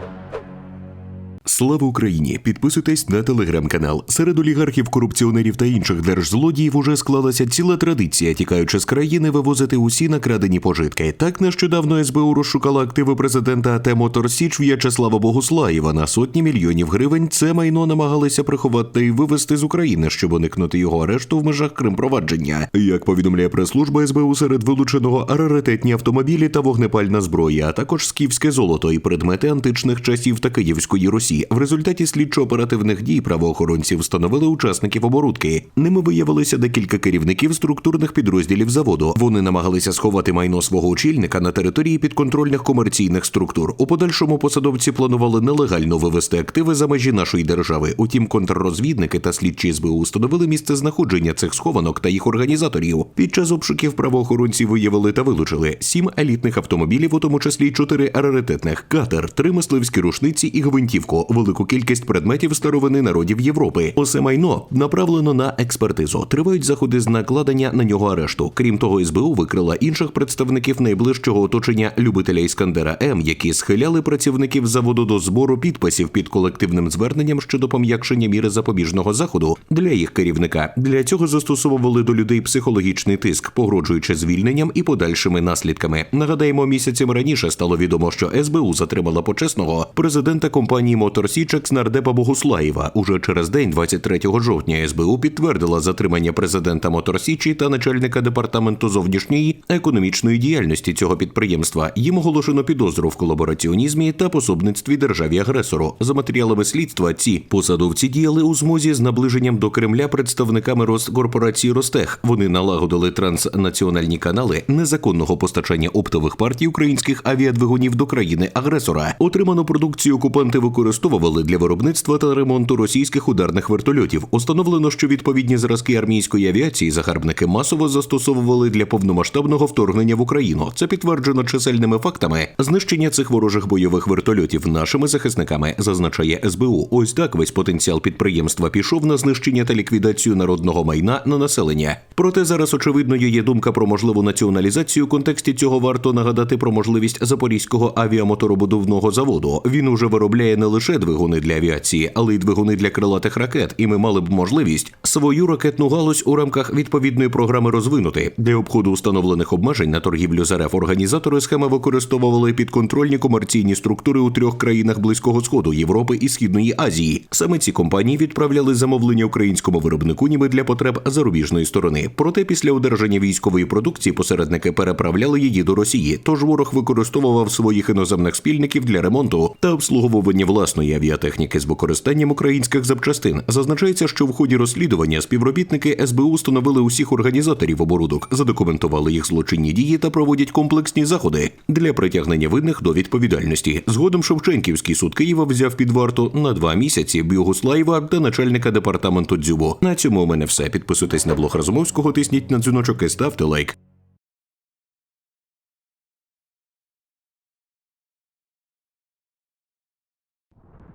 Thank you. Слава Україні! Підписуйтесь на телеграм-канал. Серед олігархів, корупціонерів та інших держзлодіїв уже склалася ціла традиція, тікаючи з країни, вивозити усі накрадені пожитки. Так нещодавно СБУ розшукала активи президента АТ «Мотор Січ В'ячеслава Богуслаєва на сотні мільйонів гривень. Це майно намагалися приховати і вивезти з України, щоб уникнути його арешту в межах Кримпровадження. Як повідомляє прес-служба СБУ, серед вилученого раритетні автомобілі та вогнепальна зброя, а також скіфське золото і предмети античних часів та Київської Русі. В результаті слідчо-оперативних дій правоохоронці встановили учасників оборудки. Ними виявилися декілька керівників структурних підрозділів заводу. Вони намагалися сховати майно свого очільника на території підконтрольних комерційних структур. У подальшому посадовці планували нелегально вивести активи за межі нашої держави. Утім, контррозвідники та слідчі СБУ встановили місце знаходження цих схованок та їх організаторів. Під час обшуків правоохоронці виявили та вилучили сім елітних автомобілів, у тому числі чотири раритетних катер, три мисливські рушниці і гвинтівку, велику кількість предметів старовини народів Європи. Усе майно направлено на експертизу. Тривають заходи з накладення на нього арешту. Крім того, СБУ викрила інших представників найближчого оточення любителя Іскандера М, які схиляли працівників заводу до збору підписів під колективним зверненням щодо пом'якшення міри запобіжного заходу для їх керівника. Для цього застосовували до людей психологічний тиск, погрожуючи звільненням і подальшими наслідками. Нагадаємо, місяцем раніше стало відомо, що СБУ затримала почесного президента компанії Мотор Січекс нардепа Богуслаєва. Уже через день, 23 жовтня, СБУ підтвердила затримання президента Мотор Січі та начальника департаменту зовнішньої економічної діяльності цього підприємства. Їм оголошено підозру в колабораціонізмі та пособництві державі агресору. За матеріалами слідства ці посадовці діяли у змозі з наближенням до Кремля представниками Роскорпорації Ростех. Вони налагодили транснаціональні канали незаконного постачання оптових партій українських авіадвигунів до країни агресора. Отриману продукцію окупанти використовували для виробництва та ремонту російських ударних вертольотів. Установлено, що відповідні зразки армійської авіації загарбники масово застосовували для повномасштабного вторгнення в Україну. Це підтверджено чисельними фактами знищення цих ворожих бойових вертольотів нашими захисниками, зазначає СБУ. Ось так весь потенціал підприємства пішов на знищення та ліквідацію народного майна на населення. Проте зараз очевидною є думка про можливу націоналізацію. У контексті цього варто нагадати про можливість запорізького авіамоторобудовного заводу. Він уже виробляє не лише двигуни для авіації, але й двигуни для крилатих ракет. І ми мали б можливість свою ракетну галузь у рамках відповідної програми розвинути. Для обходу установлених обмежень на торгівлю з РФ організатори схеми використовували підконтрольні комерційні структури у трьох країнах близького сходу Європи і Східної Азії. Саме ці компанії відправляли замовлення українському виробнику, ніби для потреб зарубіжної сторони. Проте після одержання військової продукції посередники переправляли її до Росії. Тож ворог використовував своїх іноземних спільників для ремонту та обслуговування власної авіатехніки з використанням українських запчастин. Зазначається, що в ході розслідування співробітники СБУ встановили усіх організаторів оборудок, задокументували їх злочинні дії та проводять комплексні заходи для притягнення винних до відповідальності. Згодом Шевченківський суд Києва взяв під варту на два місяці Бюгослаєва та начальника департаменту Дзюбо. На цьому у мене все. Підписуйтесь на блог Разумовського, тисніть на дзвіночок і ставте лайк.